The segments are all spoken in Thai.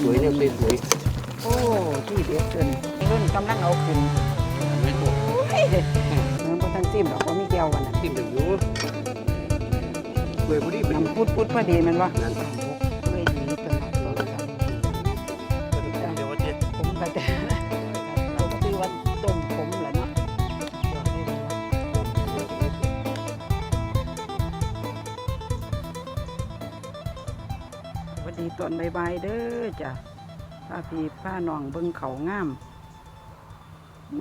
สวยๆเนี่ยสวยโอ้ที่เด็ดเกินรุ่นกำลังเอาขึ้นๆไม่ถูกเฮ้ยเนื้อบ่ทันซิมดอกบ่มีแก้วกันน่ะทิ่มถึงอยู่สวยพอดีเป็นน้ำพุดพุดพอดีแมันบ่นั่น ตอนบายๆเด้อจ้ะผ้าพีผ้านองเบิ่งเขางาม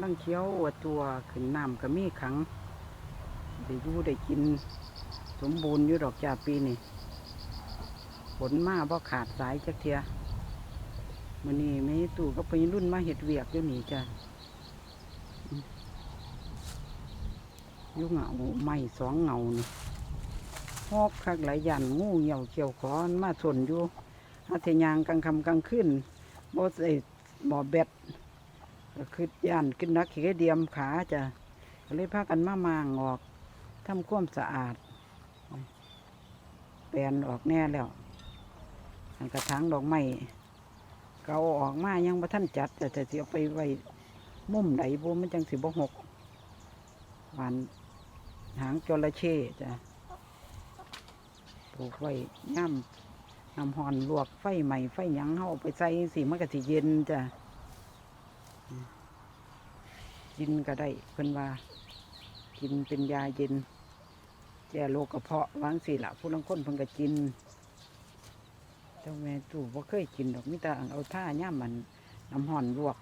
นั่งเคี้ยวอวดตัวขึ้นน้ำก็มีขังได้ยู่ได้กิน สมบูรณ์อยู่ดอกจ่าปีนี่ฝนมาบ่ขาดสายจักเทียมื่อนี้แม่ตู่ก็ไปรุ่นมาเห็ดเวียกอยู่นี่จ้ะยุ่งเหงาไม่สองเหงานี่หอกคักหลายยันงูเหี่ยวเกี่ยวขอนมาสนอยู่ อาเทยางกลางคำกลางคืนบ่ใส่บ่อแบดก็คือย่านขึ้นนักขี้เดียมขาจะก็เลยพากันมามางออกทำความสะอาดแปลนออกแน่แล้วอันกระถางดอกไม้เกาออกมายังบ่ท่านจัดแต่จะเสียไปไว้มุมไหนบ่มันจังสิบ่หกหวานหางจระเข้จ้ะปลูกไว้ย่ำ น้ำหอนลวกไฟใหม่ไฟยังเฮาเอาไปใส่สิมันก็สิเย็นจ้ะกินก็ได้เพิ่นว่า กินเป็นยาเย็นแก้โรคกระเพาะวางสิละผู้ลางคนเพิ่นก็กินเจ้าแม่ตู่บ่เคยกินดอกมิตาเอาท่าย่ามมันน้ำห่อนลวก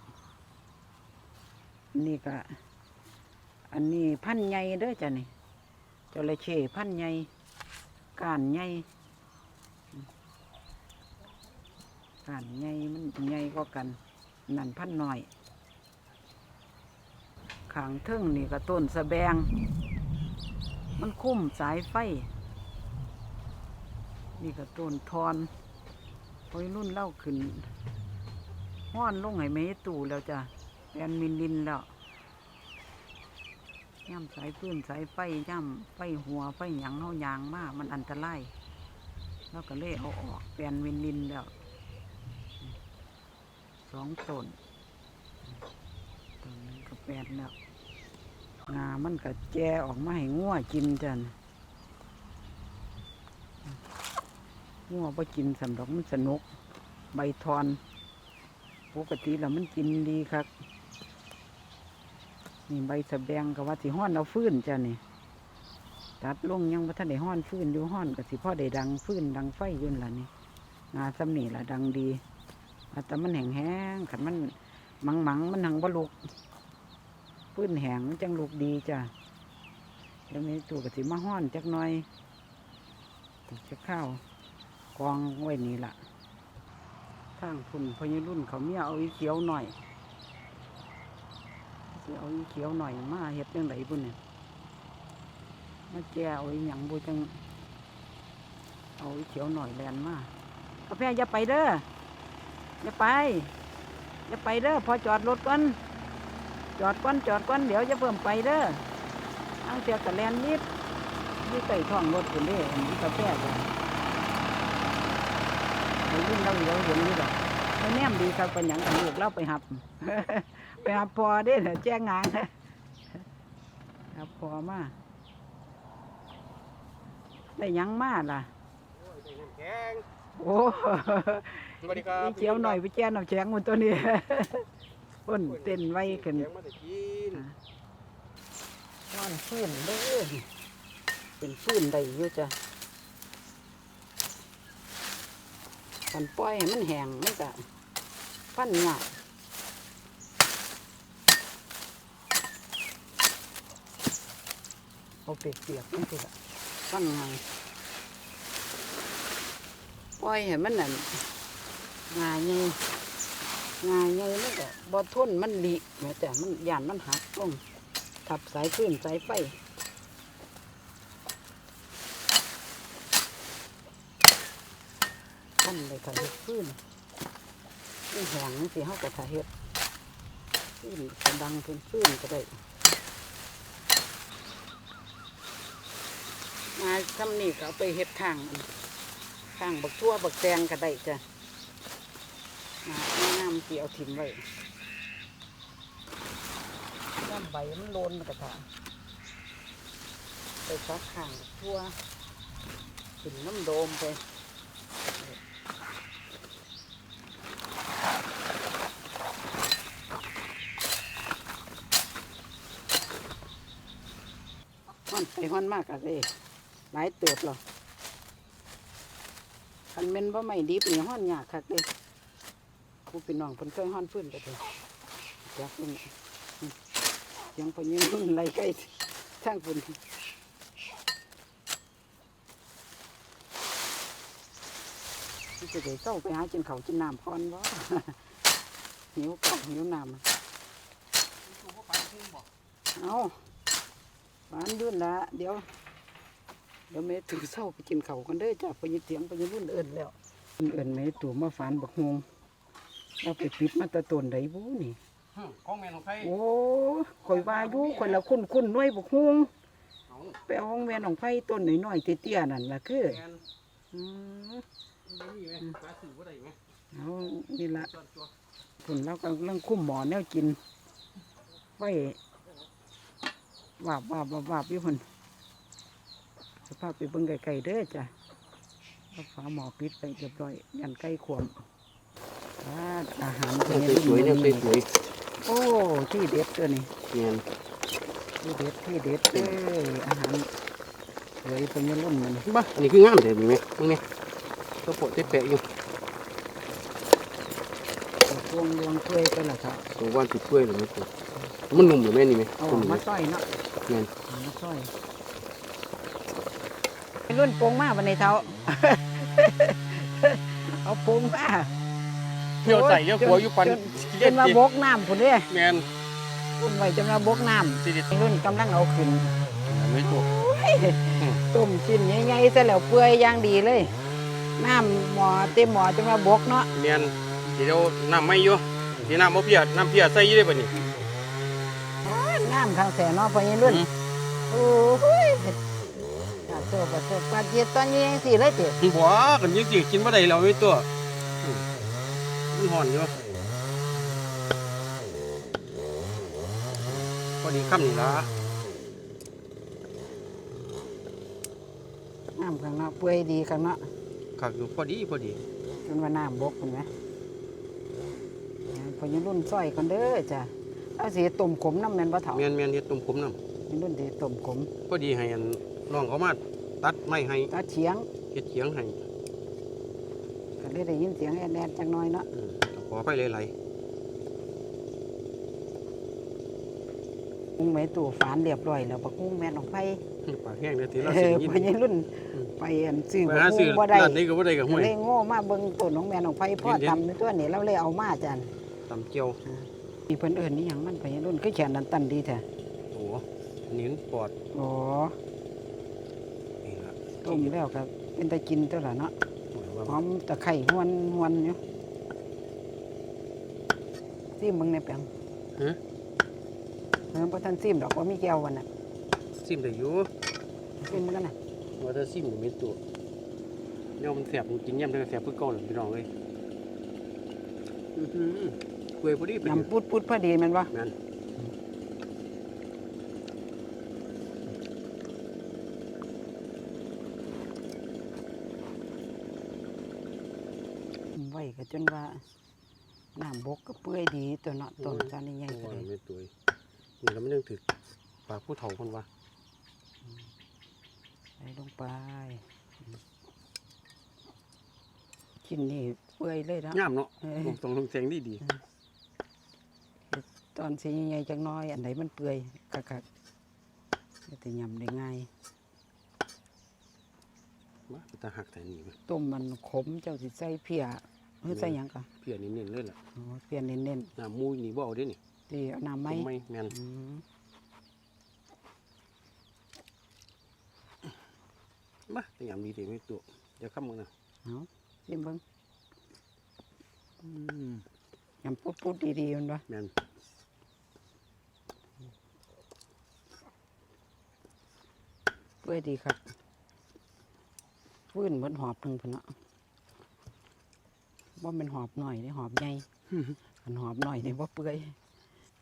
นี่ก็ อันนี้พันใหญ่เด้อจ้ะนี่จระเข้พันใหญ่กานใหญ่ ก้านใหญ่มันใหญ่ก็กันนั่นพันธุ์น้อยขางเทิงนี่ก็ต้นสะแบง มันคุ้มสายไฟ นี่ก็ต้นทอนพอยรุ่นเล่าขึ้นห้อนลงให้ไม่ตู่แล้วจ้ะแอนมินลินแล้วย่ำสายพื้นสายไฟย่ำไฟหัวไฟหยังเฮายางมากมันอันตรายแล้วก็เล่เอาออกแปลนมินลินแล้ว สองต้นต้นนึงก็แปลนแล้วงามันก็แจออกมาให้งัวกินจ้ะนงัวไปกินสำหรับมันสนุก ใบทอนปกติแล้วมันกินดีครับนี่ใบสะแบงก็ว่าสิห้อนเอาฟื้นจ้ะนี่ตัดลงยังว่าท่านได้ห้อนฟื้นอยู่ห้อนก็สิพ่อได้ดังฟื้นดังไฟยุ่นละนี่งาซ้ำนี่ละดังดี แต่มันแห้งแห้งขันมันมังมังมันหังบลุกฟื้นแห้งจังลุกดีจ้ะแล้วมีตัวก็สิมาห้อนจักหน่อยจะข้าวกองไว้นี่ล่ะทางพุ่นพญรุ่นเขาเมียเอาอีเขียวหน่อยเอาอีเขียวหน่อยมาเฮ็ดจังไดพุ่นเนี่ยมาแจเอาอีหยังบูจังเอาอีเขียวหน่อยแลนมา กาแฟอย่าไปเด้อ อย่าไป อย่าไปเด้อพอจอดรถก่อนจอดก่อนจอดก่อนเดี๋ยวจะเพิ่มไปเด้ออังเสียกะแลนนิดนี่ใส่ท้องรถคุณเด้อันนี้กาแฟจ้ะไปยื่นเราเดียวเห็นนี่ดอกไปแนมดีครับเป็นอย่างกันลูกเราไปหับ ไปหับพอได้เหรอแจ้งงานหับพอมาได้หยังมาล่ะแกงโอ้ สวัสดีครับ นี่เขียวหน่อยไปแจ้งเอาแจ้งมันตัวนี้ อ้นเต้นไว้ขึ้นแกงมาแต่กินนอนฟื้นเด้อเป็นฟื้นได้อยู่จ้ะกันปล่อยให้มันแห้งมันก็ฟันหยาบเอาเปียกๆมันคือฟันไงปล่อยให้มันนั่น งายไงงายไงมันก็บ่ทนมันดีแม่จ้ะมันยานมันหักลงทับสายฟื้นสายไฟท่านเลยถ่ายเฮ็ดฟื้นนี่แหงสิเฮาก็ถ่ายเฮ็ดฟื้นกระดังเป็นฟื้นก็ได้มาทำนี่ก็เอาไปเฮ็ดทางทางบักทั่วบักแตงก็ได้จ้ะ แม่น้เกี่ยวถิ่มไว้น้ำใบมันโลนกระถางไปซักข้างทั่วขึ้นน้ำโดมไปฮ้อนไปฮ้อนมากอะเลยหลายเติบหรอคันเม็นว่าไม่ดิบนี่ฮ้อนยากคักเลย ผู้เป็นน้องเพิ่นเคยฮ้อนฟื้นไปเลยจักนี่ยังพยิงรุ่นไรใกล้ช่างฝุ่นนี่จะได้เศร้าไปหากินเขาวกินน้ำพรบ่หิวข้าวหิวน้ำเอาหวานยุ่นละเดี๋ยว เดี๋ยวแม่ตู่เศร้าไปกินเขากันเด้อจ้ะไปยินเสียงไปยินรุ่นเอินแล้วเอินแม่ตู่มาฝานบักฮง เราไปปิดมาแตะตนไดบูนี่ของแม่ของใครโอ้ข่อยว่าอยู่ข่อยละคุ้นคุ้นๆหน้อยบักฮวงเอาไปเอาห้องแม่นของไผ่ต้นน้อยๆเตี้ยๆนั่นล่ะคือแม่นอืมมีไหมปลาสื่อว่าได้ไหมเอานี่ละ ส่วนตัวพุ่นเรากำลังคุ้มหมอแนวกินไว้วาบวาบวาบวาบอยู่พุ่นสภาพไปเบิ่งไกลๆเด้อจ้ะเอาฝาหมอปิดไปเรียบร้อยยันใกล้ขวม อ่าอาหารสวยๆเนี่ยสวยโอ้ที่เด็ดตัวนี้ๆแม่นที่เด็ดที่เด็ดเด้ออาหารสวยเป็นยรุ่นมันบ้าอันนี้คืองามเลยมีไหมมึงเนี่ยตัวโปะเตะแปะอยู่พวงรวงเปื่อยไปละครับตัวว่านติดกล้วยเลยไหมตัวมันหนุ่มอยู่ไหมนี่ไหมเอาตัวออกนี้มาซอยเนาะแม่นเอามาซอยเป็นรุ่นโปงมาวันในเท้าเอาโปงมา เที่ยวใส่เที่ยวขัวอยู่ปันจนจนมาบกน้ำพุ่นเด้แม่นพุ่นไว้จนมาบกน้สิเด็ดำรุ่นกำลังเอาขึ้นไม่ตัวต้มชิ้นใหญ่ๆซะแล้วเปื่อยอย่างดีเลย น้ำหมอเต็มหมอจนมาบกเนาะแม่นสิเดี๋ยวน้ำไม่อยู่สิน้ำมะเพียน้ำเพียใส่อยี่ได้ป่ะนี่ น้ำข้างแสนเนาะพอยี่รุ่นโอ้ยปลาโซปลาโซปลาเจ็ดตอนนี้ยังสี่เลยเจ็ดบัวกันยังสิกินบ่ได้แล้วไม่ตัวอืม มันห่อนอยู่พอดีค่ำนี่ละน้ำข้างเนาะเปื่อยดีข้างเนาะคักอยู่พอดีพอดีมันว่าน้ำบกเห็นไหมพอยี่รุ่นซอยกันเด้อจ้ะเอาสีต้มขมน้ำแมนปลาเถาแม่นแม่นเฮ็ดต้มขมน้ยี่รุ่นสีต้มขมำพอดีให้อันน้องเขามาตัดไม้ให้ตาเฉียงเฮ็ดเขียงให้ก็ เลยได้ยินเสียงแอดแอดจังน้อยเนาะอืมก็ขอไปหลายกุ้งแม่ตู่ฝานเรียบร้อยแล้วปลากุ้งแม่นออกไปๆปากแห้งเด้อทีละเอสิอยินพอยี่รุ่นอืม ไปอันซื้อไปปลาหากุ้ซื้องบ่ได้ร้านนี้ก็บ่ได้ก็ก็ห้วย เลยโง่มาเบิ่งต้นของแม่นออกไปพ่อเห็นๆทำในตัวนี้เราเลยเอามาจันตำเจียวมีเพิ่นเอิ้นนี่หยังมันพอยี่รุ่นคือแขนดันตันดีแท้โอ้อันนี้มันปอดอ๋อนี่ล่ะต้มแล้วครับเป็นตะกินตัวละเนาะว่า หอมตะไคร้หวนหวนอยู่ซิมมึงในแปลงฮะเออพอท่านซิมดอกว่ามีแก้ววันน่ะซิมได้อยู่ซิมมึงกันน่ะว่าถ้าซิมนี่มีตัวเนี่ยมันแสบมันกินยำได้แสบเพื่อเก่าเลยพี่น้องเอ้ยอื้อหือกล้วยพอดีไปเลยน้ำปุดปุดพอดีแมันวะแม่น ไว้ก็ จนว่าน้ำบกก็เปื่อยดีตัวเนาะต้นจานใหญ่ๆก็ว่าเลยไม่ตัวนี่เราไม่ต้องถือปากผู้เฒ่าคนว่าใส่ลงไปกินนี่เปื่อยเลยนะงามเนาะเออผมต้องลงแสงดีดีตอนสีใหญ่ๆจังน้อย อันไหนมันเปื่อยกักๆแต่ยำได้ง่ายมาไปตาหักแต่นี่มันต้มมันขมเจ้าสิใส่เพีย หรือใส่หยังก่อนเพียนี่เน้นเลยล่ะอ๋อเปลี่ยนเน้นน้ำมูยนี่บ่เอาเด้นี่ๆที่เอาน้ำไหมไม่แม่นอืมมาแต่ยำดีดีไม่ตัวอย่าข้ามมือนะเอาซิมเบิ้งยำปุ๊ดปุ๊ดๆดีๆมันวะแม่นเปื่อยดีครับฟื้นบนหอบหนึ่งพนเนาะ ว่ามันหอบหน่อยนี่หอบใหญ่อันหอบหน่อยนี่ว่าเปื่อย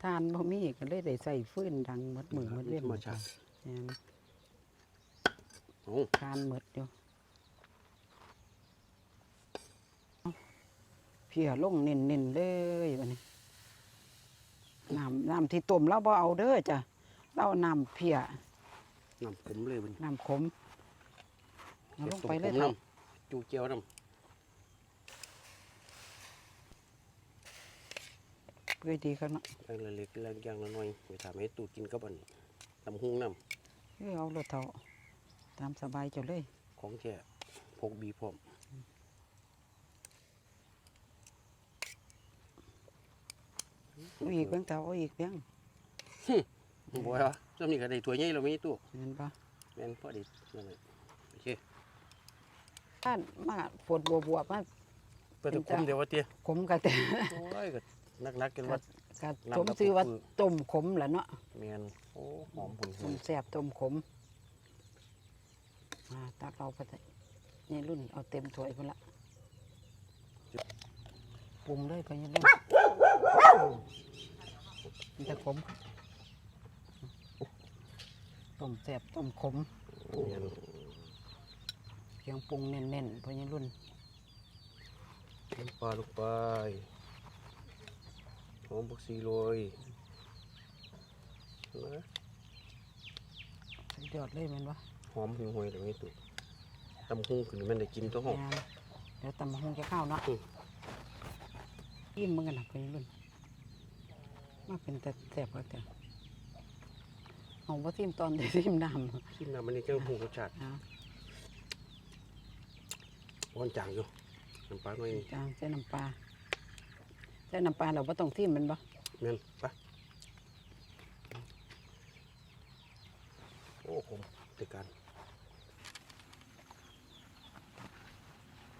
ทานบ่มีก็เลยได้ใส่ฟืนดังหมดมือหมดเว้นมาชาติแม่นโอ้ทานหมดอยู่เอาเพียลงเน้นๆเลยบัดนี้น้ำน้ำที่ต้มเราบ่เอาเด้อจ้ะเราเอาน้ำเพียน้ำขมเลยมันน้ำขมเอาลงไปเลยต้มเถน้อะำจูเจียวน้เพื่อดีกันเนาะแรงละเล็กแรงยางละน่อยไปทำให้ตูดกินกับอันตำหุ้งน้ำเอ้ยเอารถเถอะตามสบายเจ้าเลย ของแท้พกบีพร้อมเอาอีกเพียงเถอะเอาอีกเพียงบ่ยว่าจำนี่ก็ได้ตัวใหญ่เรามีตู้เห็นปะแม่นพอดีนั่นแหละโอเคท่านมาปวดบวบๆมาเพื่อจะคุมเดี๋ยวว่าเตี้ยขมกะแต่โอ้ยก็ นักๆกันว่ากะน้ำสมกระปุกซื้อว่าคือต้มขมแหละเนาะแม่นโอ้หอมหุ่นต้มแซ่บต้มขมมาตักเอาไปเลยนี่รุ่นเอาเต็มถ้วยพุ่นละปรุงเลยไปยังรุ่นมันจะขมต้มแซ่บต้มขมแม่นเพียงปรุงเน้นๆไปยังรุ่นน้ำปลาลงไป หอมบักซีโรยนะสุดยอดเลยแมันวะหอมหิวหวยเดี๋ยวนี้ตู้ตำหุงขึ้นมันได้กินตัวหอมแม่นเดี๋ยวตำบักหงจะข้าวเนาะอืมอิ่มมึงกันนะไปยังรุ่นมาเป็นแต่แซ่บก็แต่เอาว่าทิมตอนเดี๋ยวทิมน้ำชิมน้ำมันนี่จังหูรสชาตินะร้อนจางอยู่น้ำปลาหน่อยจางใส่น้ำปลา ใส่น้ำปลาเราไ่ต้องทิมมันบ่แม่นไปโอ้ผมติดกัน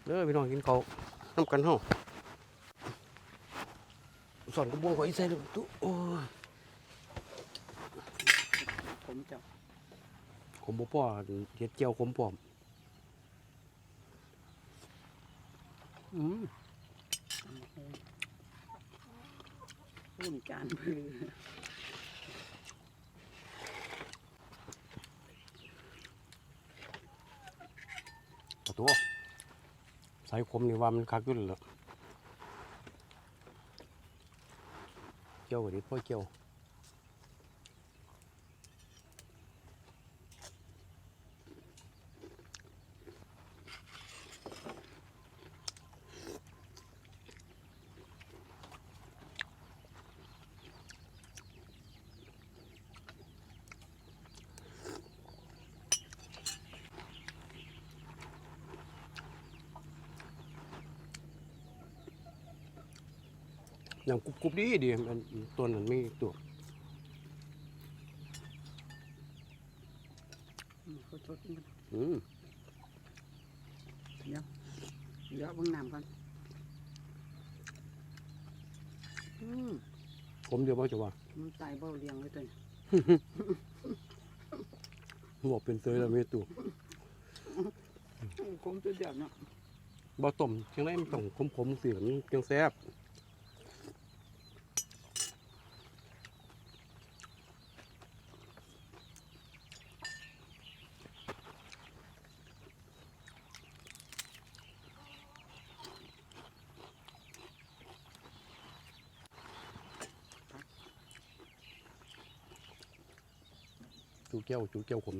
เด้อพี่น้องกินเขาวน้ำกันเฮาสอนกระบวงขออีใส่เลยตุ๊โอ้ยผมจะผมบ่พ่อเฮ็ดเจียวขมพร้อม อืม รุ่นการมือตัวสายคมนี่ว่ามันคักอยู่แล้วล่ะเกี่ยวกับนี้พ่อเกี่ยว อย่างกรุบกรุบดีดีมันตัวนั้นไม่ตัวอืมเขาชดมันอืมเดี๋ยวเดี๋ยวเบิ่งน้ำก่อนอืมผมเดียวบ่จะว่ามันตายเบ้าเลี้ยงเลยตัวนี้บอกเป็นเตยแล้วไม่ตัวคมตัวเดียวเนาะบ่ต้มเชียงไรมันต้องขมขมๆเสียงจังแซ่บ จูแก้วจูแก้วขม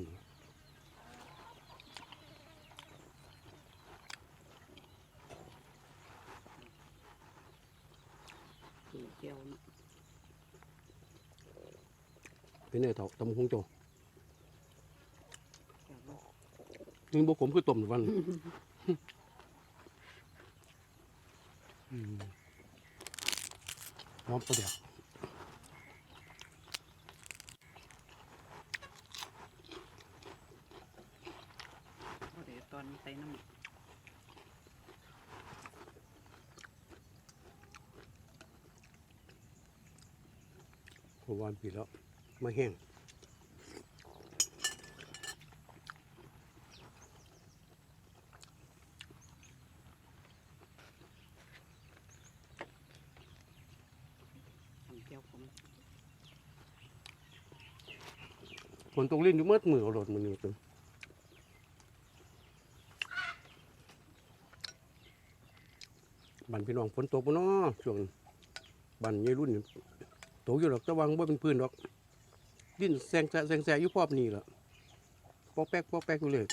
สีเจียวเนาะเป็นไงเถาตำคงโจแซ่บบ่ยังบ่ขมคือต้มทุกวันอืมหอมประเดี๋ยว อนปีแล้วมาแห้งฝนตกลิ้นอยู่เมื่อมือเอาหลดมันอยู่ตึงบันพี่น้องฝนตกปะเนาะช่วงบันยายรุ่น ตกอยู่หรอกแต่วังว่าเป็นพื้นดอก ดิ้นแซงแซะแซงแซะอยู่พอบนี่แหละปอกแป๊กปอกแป๊กอยู่เลย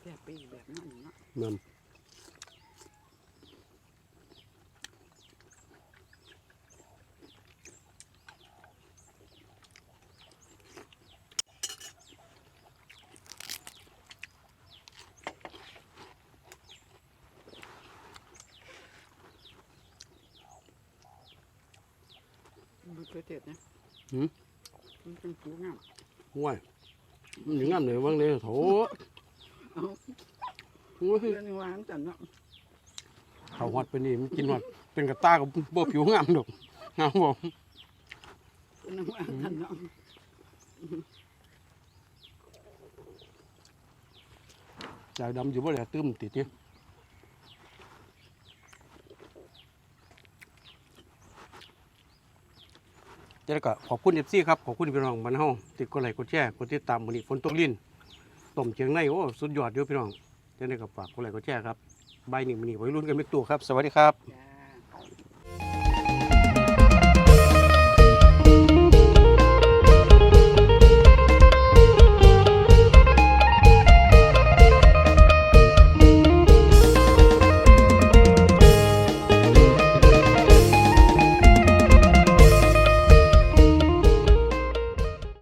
แค่ไปอีกแบบนั้นเนาะ มันมันเคยเจ็ดนะหืม มันเป็นผิวงามห่วยมันอย่างงั้นเลยว่างเลยโถเอาโอ้ยเรื่องนี้วางจันเนาะเขาหอดไปนี่มันกินหอดเป็นกระตากับบ่ผิวงามดอกงามบ่เป็นน้ำวางจันเนาะใจดำอยู่บ่แหละตื้มติดเนี่ย จ้าก็ขอบคุณเอฟซีครับขอบคุณพี่น้องบ้านเฮาติดกดไลค์กดแชร์กดติดตามมื้อนี้ฝนตกลิ้นต้มเชียงในโอ้สุดยอดเด้อพี่น้องเจ้าก็ฝากกดไลค์กดแชร์ครับใบายหนึ่งมื้อนี้ไว้รุ่นกันเป็นตัวครับ สวัสดีครับ จ้า